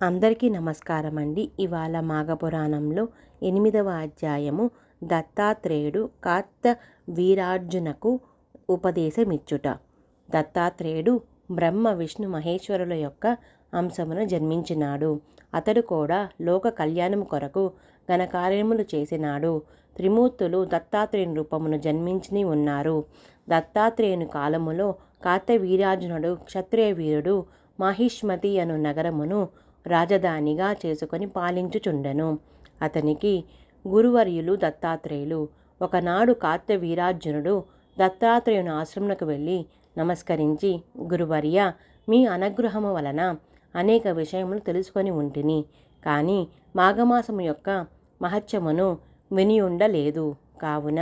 అందరికీ నమస్కారం అండి ఇవాళ మాఘపురాణంలో ఎనిమిదవ అధ్యాయము దత్తాత్రేయుడు కార్త వీరార్జునకు ఉపదేశమిచ్చుట. దత్తాత్రేయుడు బ్రహ్మ విష్ణు మహేశ్వరుల యొక్క అంశమును జన్మించినాడు. అతడు కూడా లోక కళ్యాణం కొరకు ఘనకార్యములు చేసినాడు. త్రిమూర్తులు దత్తాత్రేయుని రూపమును జన్మించి ఉన్నారు. దత్తాత్రేయుని కాలములో కార్తవీర్యార్జునుడు క్షత్రియ వీరుడు మహిష్మతి అను నగరమును రాజధానిగా చేసుకొని పాలించుచుండెను. అతనికి గురువర్యులు దత్తాత్రేయులు ఒకనాడు కార్తవీరార్జునుడు దత్తాత్రేయుని ఆశ్రమునకు వెళ్ళి నమస్కరించి గురువర్య మీ అనుగ్రహము వలన అనేక విషయములు తెలుసుకొని ఉంటిని కానీ మాఘమాసము యొక్క మహత్యమును విని ఉండలేదు. కావున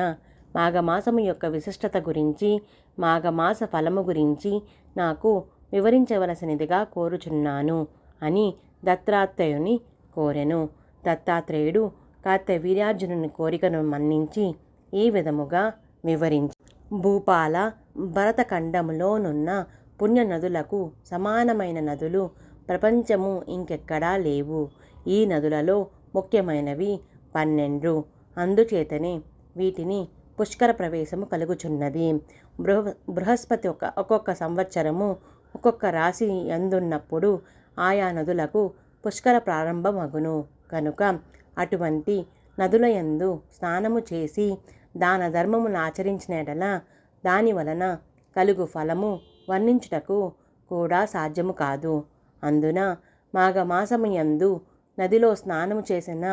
మాఘమాసము యొక్క విశిష్టత గురించి మాఘమాస ఫలము గురించి నాకు వివరించవలసినదిగా కోరుచున్నాను అని దత్తాత్రేయుని కోరెను. దత్తాత్రేయుడు కార్తవీర్యార్జునుని కోరికను మన్నించి ఈ విధముగా వివరించి. భూపాల భరతఖండములోనున్న పుణ్య నదులకు సమానమైన నదులు ప్రపంచము ఇంకెక్కడా లేవు. ఈ నదులలో ముఖ్యమైనవి పన్నెండు. అందుచేతనే వీటిని పుష్కర ప్రవేశము కలుగుచున్నది. బృహ బృహస్పతి ఒక ఒక్కొక్క సంవత్సరము ఒక్కొక్క రాశి అందున్నప్పుడు ఆయా నదులకు పుష్కర ప్రారంభమగును. కనుక అటువంటి నదుల యందు స్నానము చేసి దాన ధర్మమును ఆచరించినడల దాని వలన కలుగు ఫలము వర్ణించుటకు కూడా సాధ్యము కాదు. అందున మాఘమాసము యందు నదిలో స్నానము చేసిన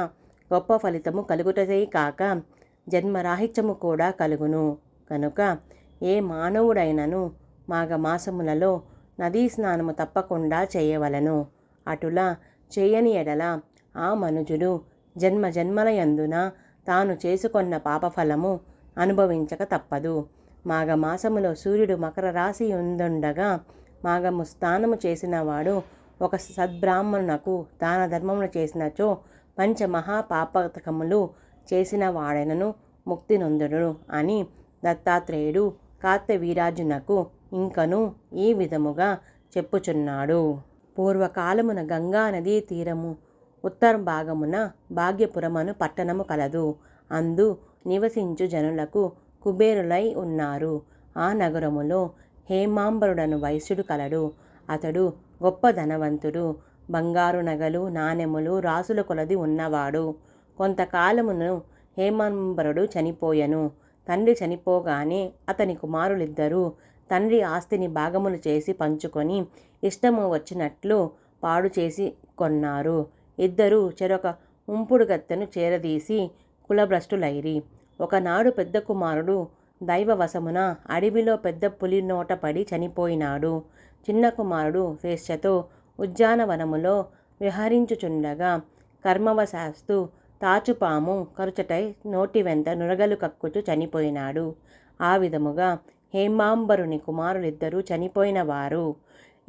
గొప్ప ఫలితము కలుగుటదే కాక జన్మరాహిత్యము కూడా కలుగును. కనుక ఏ మానవుడైనను మాఘమాసములలో నదీ స్నానము తప్పకుండా చేయవలను. అటులా చేయని ఎడల ఆ మనుజుడు జన్మ జన్మలయందున తాను చేసుకొన్న పాపఫలము అనుభవించక తప్పదు. మాఘమాసములో సూర్యుడు మకర రాశి ఉందుండగా మాఘము స్నానము చేసినవాడు ఒక సద్బ్రాహ్మణునకు దాన ధర్మములు చేసినచో పంచమహాపాపకములు చేసిన వాడనను ముక్తి నొందుడు అని దత్తాత్రేయుడు కార్తవీరాజునకు ఇంకను ఈ విధముగా చెప్పుచున్నాడు. పూర్వకాలమున గంగా నదీ తీరము ఉత్తర భాగమున భాగ్యపురమను పట్టణము కలదు. అందు నివసించు జనులకు కుబేరులై ఉన్నారు. ఆ నగరములో హేమాంబరుడను వైశ్యుడు కలడు. అతడు గొప్ప ధనవంతుడు బంగారు నగలు నాణెములు రాసుల కొలది ఉన్నవాడు. కొంతకాలమును హేమాంబరుడు చనిపోయెను. తండ్రి చనిపోగానే అతని కుమారులిద్దరూ తండ్రి ఆస్తిని భాగములు చేసి పంచుకొని ఇష్టము వచ్చినట్లు పాడు చేసి కొన్నారు. ఇద్దరు చెరొక ఉంపుడు గత్తెను చేరదీసి కులభ్రష్టులైరి. ఒకనాడు పెద్ద కుమారుడు దైవవశమున అడవిలో పెద్ద పులి నోట పడి చనిపోయినాడు. చిన్న కుమారుడు స్వేచ్ఛతో ఉద్యానవనములో విహరించుచుండగా కర్మవశాస్తు తాచుపాము కరుచటై నోటి వెంట నురగలు కక్కుచు చనిపోయినాడు. ఆ విధముగా హేమాంబరుని కుమారులిద్దరూ చనిపోయిన వారు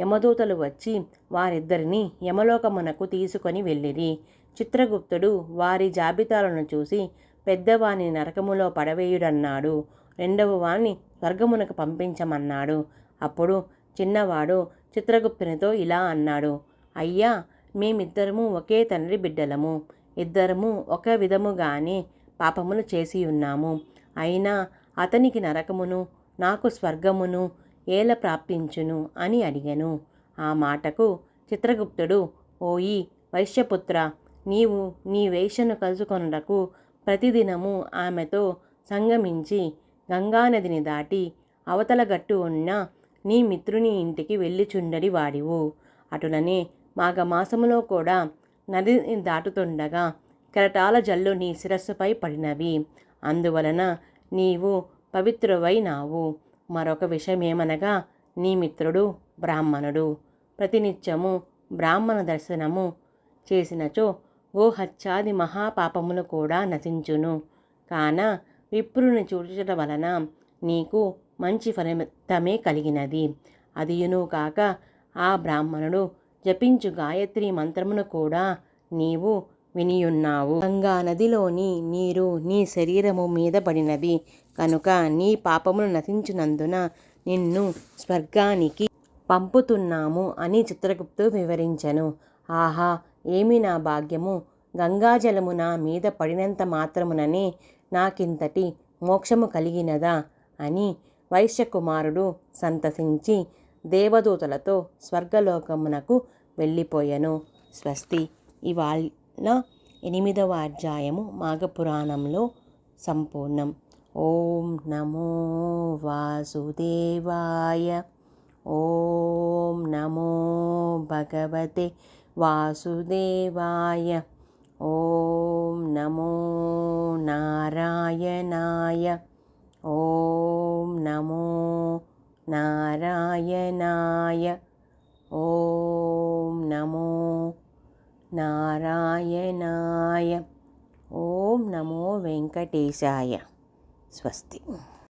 యమదూతలు వచ్చి వారిద్దరిని యమలోకమునకు తీసుకొని వెళ్ళిరి. చిత్రగుప్తుడు వారి జాబితాలను చూసి పెద్దవాని నరకములో పడవేయుడన్నాడు. రెండవ వాణ్ణి స్వర్గమునకు పంపించమన్నాడు. అప్పుడు చిన్నవాడు చిత్రగుప్తునితో ఇలా అన్నాడు అయ్యా మేమిద్దరము ఒకే తండ్రి బిడ్డలము. ఇద్దరము ఒక విధముగానే పాపములు చేసి ఉన్నాము అయినా అతనికి నరకమును నాకు స్వర్గమును ఏల ప్రాప్తించును అని అడిగెను. ఆ మాటకు చిత్రగుప్తుడు ఓయి వైశ్యపుత్ర నీవు నీ వేషను కలుసుకొనుటకు ప్రతిదినము ఆమెతో సంగమించి గంగానదిని దాటి అవతల గట్టు ఉన్న నీ మిత్రుని ఇంటికి వెళ్ళిచుండడి వాడివు. అటులనే మాఘమాసములో కూడా నదిని దాటుతుండగా కెరటాల జల్లు నీ శిరస్సుపై పడినవి. అందువలన నీవు పవిత్రువైనావు. మరొక విషయమేమనగా నీ మిత్రుడు బ్రాహ్మణుడు. ప్రతినిత్యము బ్రాహ్మణ దర్శనము చేసినచో గోహత్యాది మహాపాపములు కూడా నశించును. కాన విప్రుని చూచుట వలన నీకు మంచి ఫలితమే కలిగినది. అదియును కాక ఆ బ్రాహ్మణుడు జపించు గాయత్రి మంత్రమును కూడా నీవు వినియున్నావు. గంగా నదిలోని నీరు నీ శరీరము మీద పడినది. కనుక నీ పాపములు నశించినందున నిన్ను స్వర్గానికి పంపుతున్నాము అని చిత్రగుప్తు వివరించెను. ఆహా ఏమి నా భాగ్యము? గంగాజలము నా మీద పడినంత మాత్రముననే నాకింతటి మోక్షము కలిగినదా? అని వైశ్యకుమారుడు సంతసించి దేవదూతలతో స్వర్గలోకమునకు వెళ్ళిపోయాను. స్వస్తి. ఇవాళ ఎనిమిదవ అధ్యాయము మాఘపురాణంలో సంపూర్ణం. ॐ नमो वासुदेवाय। ॐ नमो भगवते वासुदेवाय। ॐ नमो नारायणाय। ॐ नमो नारायणाय। ॐ नमो नारायणाय। ॐ नमो वेङ्कटेशाय। స్వస్తి